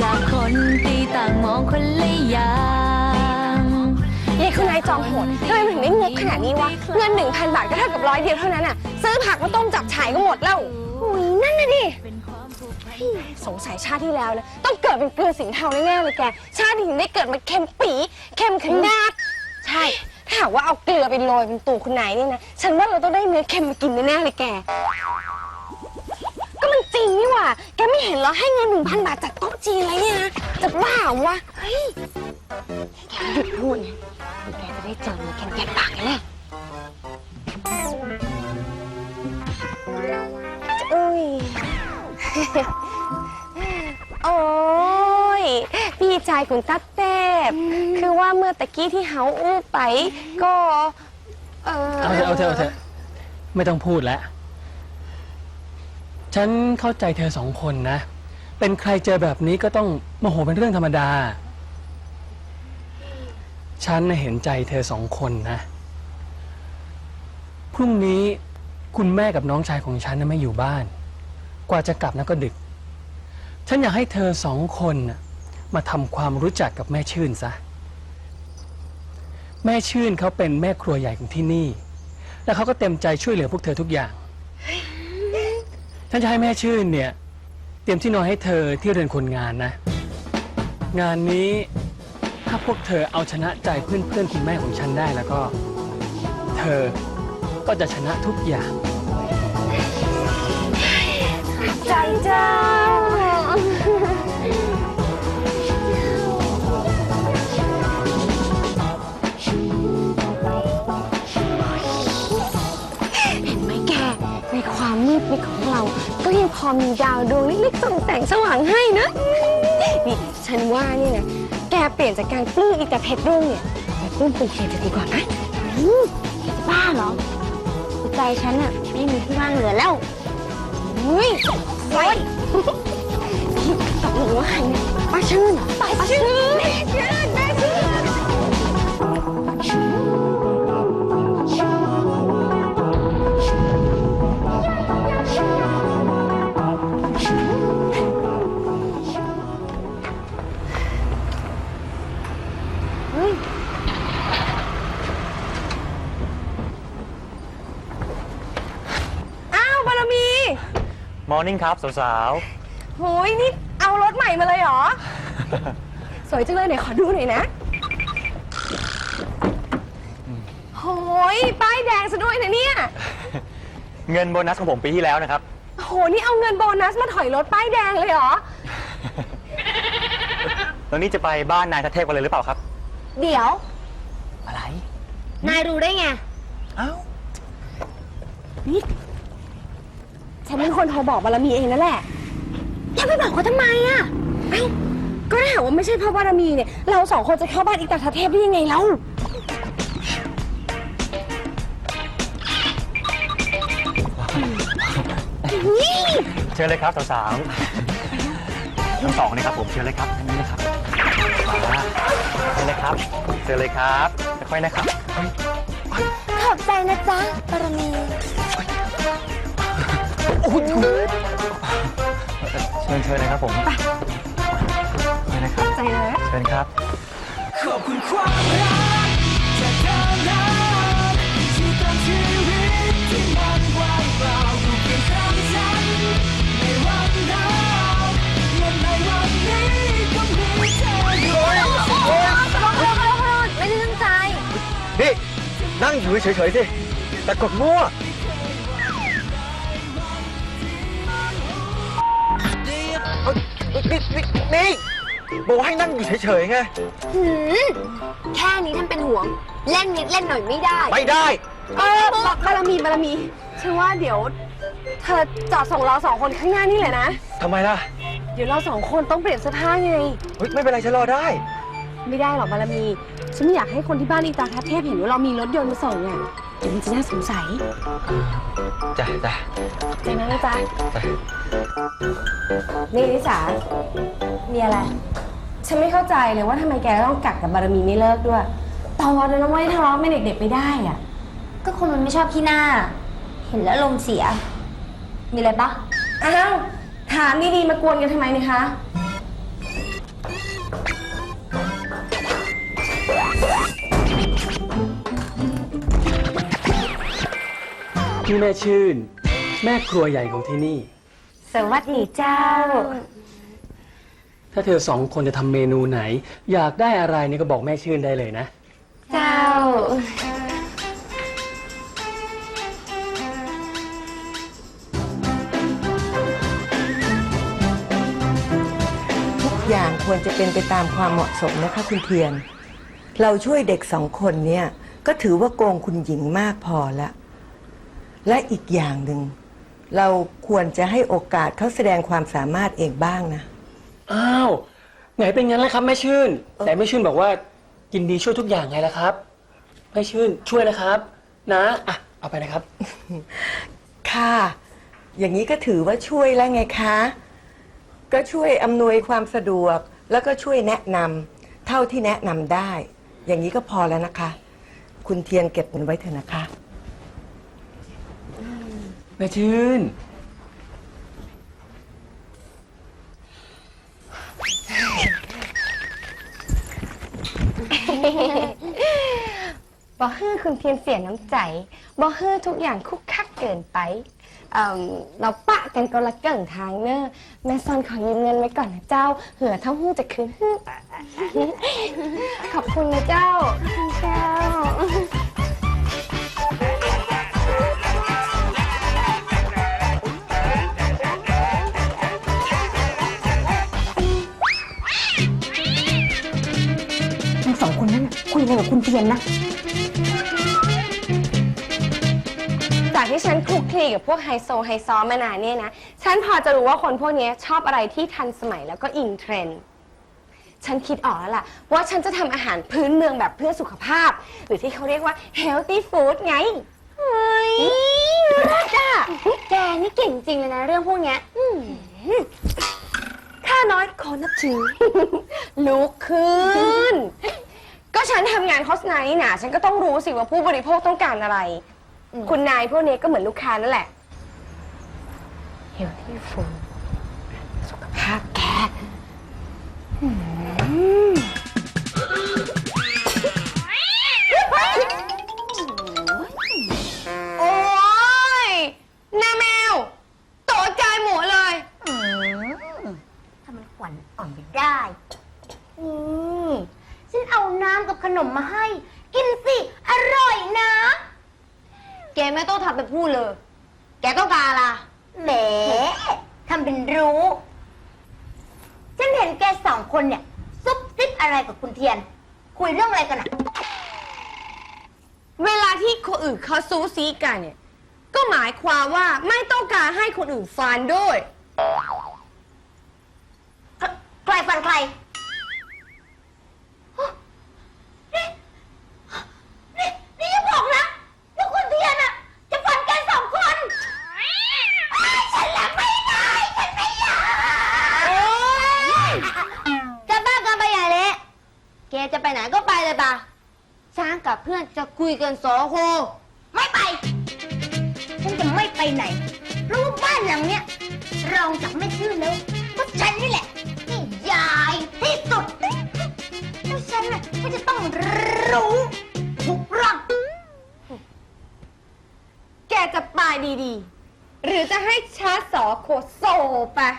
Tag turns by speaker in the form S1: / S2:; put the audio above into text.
S1: จากคนที่ต่างมองคนละอย่าง
S2: ยายคุณนายจอมโหดทำไมมันถึงได้งกขนาดนี้วะ เงิน 1,000 บาทก็เท่ากับร้อยเดียวเท่านั้นอะ ซื้อผักมาต้มจับฉ่ายก็หมดแล้วอุ้ยนั่นน่ะดิสงสัยชาติที่แล้วนะ ต้องเกิดเป็นเกลือสิงเทาแน่ๆเลยแก ชาตินี้ถึงได้เกิดมาเค็มปีเค็มขนาด ใช่ ถ้าหากว่าเอาเกลือไปโรยเป็นตัวคุณนายเนี่ยนะ ฉันว่าเราต้องได้เนื้อเค็มมากินแน่ๆเลยแกก็ มันจริงนี่หว่า แกไม่เห็นเหรอให้เงินหนึ่งพันบาทจากโต๊ะจีนอะไรเนี่ยนะจะบ้าเหรอวะ เฮ้ย แกหยุดพูดนะเดี๋ยวแกจะได้เจอเนื้อเค็มแกปากแน่อุ้ย โอ้ย พี่ชายคุณตั๊ดเต้บคือว่าเมื่อตะกี้ที่เฮาอู้ไป ก็ เออ
S3: เอาเถอะเอาเถอะเอาเถอะไม่ต้องพูดแล้ว ฉันเข้าใจเธอสองคนนะ เป็นใครเจอแบบนี้ก็ต้องโมโหเป็นเรื่องธรรมดา ฉันน่ะเห็นใจเธอสองคนนะ พรุ่งนี้คุณแม่กับน้องชายของฉันน่ะไม่อยู่บ้าน กว่าจะกลับนะก็ดึก ฉันอยากให้เธอสองคนน่ะมาทำความรู้จักกับแม่ชื่นซะ แม่ชื่นเขาเป็นแม่ครัวใหญ่ของที่นี่ แล้วเขาก็เต็มใจช่วยเหลือพวกเธอทุกอย่าง ฉันจะให้แม่ชื่นเนี่ย เตรียมที่นอนให้เธอที่เรือนคนงานนะ งานนี้ถ้าพวกเธอเอาชนะใจเพื่อนเพื่อนคุณแม่ของฉันได้แล้วก็ เธอก็จะชนะทุกอย่าง
S2: ใจจ้า ก็ยังพอมีดาวดวงเล็กๆส่องแสงสว่างให้นะ นี่ฉันว่าเนี่ยนะ แกเปลี่ยนจากการปลื้มอีแต่เพชรรุ่งเนี่ยไปปลื้มปูเขตจะดีกว่าไหมอืมบ้าเหรอหัวใจฉันอะไม่มีที่ว่างเหลือแล้วเฮ้ยไปตกลงว่าใครเนี่ยป้าชื่นป้าชื่นแม่ชื่นแม่ชื่น ม
S4: อร์นิ่งครับ สาว
S2: โหยนี่เอารถใหม่มาเลยเหรอสวยจังเลยไหนขอดูหน่อยนะโหยป้ายแดงซะด้วยนะเนี่ย
S4: ๆเงินโบนัสของผมปีที่แล้วนะครับ
S2: โหนี่เอาเงินโบนัสมาถอยรถป้ายแดงเลยเหรอ
S4: แล้วนี่จะไปบ้านนายทัศเทพกันเลยหรือเปล่าครับ
S2: เดี๋ยว
S4: อะไร
S2: นายรู้ได้ไง
S4: เอ้า
S2: นี่ ฉันเป็นคนโทรบอกบารมีเองนั่นแหละแล้วไปบอกเขาทำไมอะเอ้าก็ถ้าหากว่าไม่ใช่เพราะบารมีเนี่ย เราสองคนจะเข้าบ้านอีกตาทเทพได้ยังไงเล่า
S4: เชิญเลยครับสาวๆทั้งสองเลยครับผมเชิญเลยครับอันนี้นะครับมาเชิญเลยครับเชิญเลยครับค่อยๆนะครับเฮ้ย
S2: ขอบใจนะจ๊ะบารมี
S4: ชิญเชิญเลยครับผมเชิญนะครับ
S2: ใจนะ
S4: เชิญครับ
S3: ขอบคุณความรักจากเธอนั้นที่ตามชีวิตที่มันว่างเปล่าถูกเปลี่ยนคำฉันในวันนั้นและในวันนี้ก็มีเธออยู่
S2: ไม่ได้ตั้งใจ
S5: นี่นั่งอยู่เฉยๆสิแต่กดมั่ว นี่นี่นี่บอกให้นั่งอยู่เฉยๆไง
S2: หืมแค่นี้ท่านเป็นห่วง เล่นนิดเล่นหน่อยไม่ได้
S5: ไม่ได้
S2: เออบารมีบารมีฉันว่าเดี๋ยว เธอจอดส่งเราสองคนข้างหน้านี่แหละนะ
S5: ทำไมล่ะ
S2: เดี๋ยวเราสองคนต้องเปลี่ยนเสื้อผ้าไง
S5: เฮ้ย ไม่เป็นไรฉันรอได้
S2: ไม่ได้หรอกบารมี ฉันไม่อยากให้คนที่บ้านอีตาทัศเทพเห็นว่าเรามีรถยนต์มาส่งอะเดี๋ยวมันจะน่าสงสัย
S5: จ้ะจ้ะ
S2: ใจนะนะจ๊ะ
S5: จ้ะ
S2: นี่ลิสามีอะไร ฉันไม่เข้าใจเลยว่าทำไมแกต้องกักกับบารมีไม่เลิกด้วย ตอนนั้นไม่ทะเลาะไม่เด็กๆไปได้อะ
S6: ก็คนมันไม่ชอบขี้หน้า เห็นแล้วลมณ์เสีย มีอะไรปะ
S2: อ้าวถามดีๆมากวนกันทำไมเนะคะ
S3: นี่แม่ชื่น แม่ครัวใหญ่ของที่นี่
S6: สวัสดีเจ้า
S3: ถ้าเธอสองคนจะทำเมนูไหน อยากได้อะไรนี่ก็บอกแม่ชื่นได้เลยนะ
S6: เจ้า
S7: ทุกอย่างควรจะเป็นไปตามความเหมาะสมนะคะคุณเทียน เราช่วยเด็กสองคนเนี่ย ก็ถือว่าโกงคุณหญิงมากพอละ และอีกอย่างหนึ่ง เราควรจะให้โอกาสเขาแสดงความสามารถเองบ้างนะ
S3: อ้าวไงเป็นงั้นแล้วครับแม่ชื่น แต่แม่ชื่นบอกว่ากินดีช่วยทุกอย่างไงล่ะครับแม่ชื่นช่วยนะครับ นะอะเอาไปนะครับ
S7: ค่ะ อย่างนี้ก็ถือว่าช่วยแล้วไงคะ ก็ช่วยอำนวยความสะดวก แล้วก็ช่วยแนะนำเท่าที่แนะนำได้ อย่างนี้ก็พอแล้วนะคะ คุณเทียนเก็บมันไว้เถอะนะคะ
S3: แม่ชื่น
S2: บอฮื้อคุณเทียนเสียน้ำใจบอฮื้อทุกอย่างคุกคักเกินไปเอิ่มเราปะกันก็ละเกิ่งทางเนอะแม่ซอนขอยืมเงินไว้ก่อนนะเจ้า เหือเท่าหู้จะคืนฮื้อขอบคุณนะเจ้า
S6: คุณเจ้า กับคุณเทียนนะ
S2: จากที่ฉันคลุกคลีกับพวกไฮโซไฮซอมานานเนี่ยนะ ฉันพอจะรู้ว่าคนพวกนี้ชอบอะไรที่ทันสมัยแล้วก็อินเทรนด์ ฉันคิดออกแล้วล่ะ ว่าฉันจะทำอาหารพื้นเมืองแบบเพื่อสุขภาพ หรือที่เขาเรียกว่า healthy food ไง เฮ้ยรักอะ
S6: แกนี่เก่งจริงเลยนะเรื่องพวกเนี้ย
S2: ข้าน้อยขอนับถือ ลุกขึ้นก็ ฉันทำงานโฆษณานี่นะฉันก็ต้องรู้สิว่าผู้บริโภคต้องการอะไร คุณนายพวกนี้ก็เหมือนลูกค้านั่นแหละ healthy food สุขภาพแก น้ำ
S6: กับขนมมาให้ กินสิ อร่อยนะ
S2: แกไม่ต้องทำเป็นพูดเลย แกต้องการอะไร
S6: แหมทำเป็นรู้ ฉันเห็นแกสองคนเนี่ย ซุบซิบอะไรกับคุณเทียน คุยเรื่องอะไรกันอะ
S2: เวลาที่คนอื่นเขาซูซีกันเนี่ย ก็หมายความว่าไม่ต้องการให้คนอื่นฟันด้วย
S6: ใครฟันใคร จะไปไหนก็ไปเลยปะช้างกับเพื่อนจะคุยกันสองคไม่ไป ฉันจะไม่ไปไหน เพราะว่าบ้านหลังเนี้ยรองจากไม่ชื่อแล้วก็ฉันนี่แหละที่ใหญ่ที่สุดแล้วฉันน่ะก็จะต้องรู้ทุกเรื่อง
S2: แกจะไปดีๆ หรือจะให้ชาสอโคโซไปะ